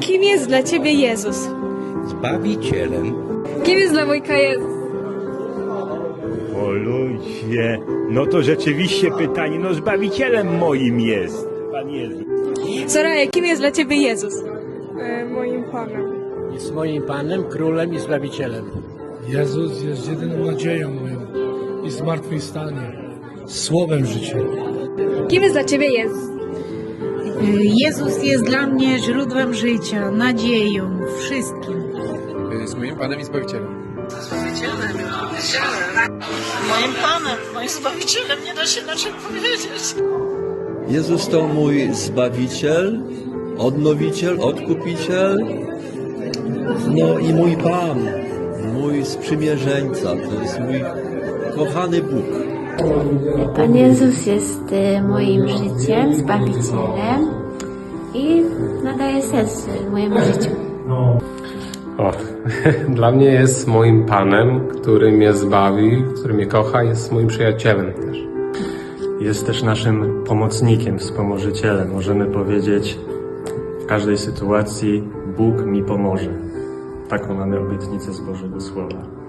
Kim jest dla Ciebie Jezus? Zbawicielem, Kim jest dla Wojka Jezus? O ludzie, no to rzeczywiście pytanie, no zbawicielem moim jest Pan Jezus. Soraya, kim jest dla Ciebie Jezus? moim Panem. Jest moim Panem, Królem i Zbawicielem. Jezus jest jedyną nadzieją moją i zmartwychwstanie, słowem życia. Kim jest dla Ciebie Jezus? Jezus jest dla mnie źródłem życia, nadzieją, wszystkim. z moim Panem i Zbawicielem. moim Panem, moim Zbawicielem, nie da się inaczej powiedzieć. Jezus to mój Zbawiciel, Odnowiciel, Odkupiciel, no i mój Pan, mój sprzymierzeńca, to jest mój kochany Bóg. Pan Jezus jest y, moim życiem, Zbawicielem i nadaje sens mojemu życiu. O, dla mnie jest moim Panem, który mnie zbawi, który mnie kocha, jest moim przyjacielem też. Jest też naszym pomocnikiem, wspomożycielem. Możemy powiedzieć, w każdej sytuacji Bóg mi pomoże. Taką mamy obietnicę z Bożego Słowa.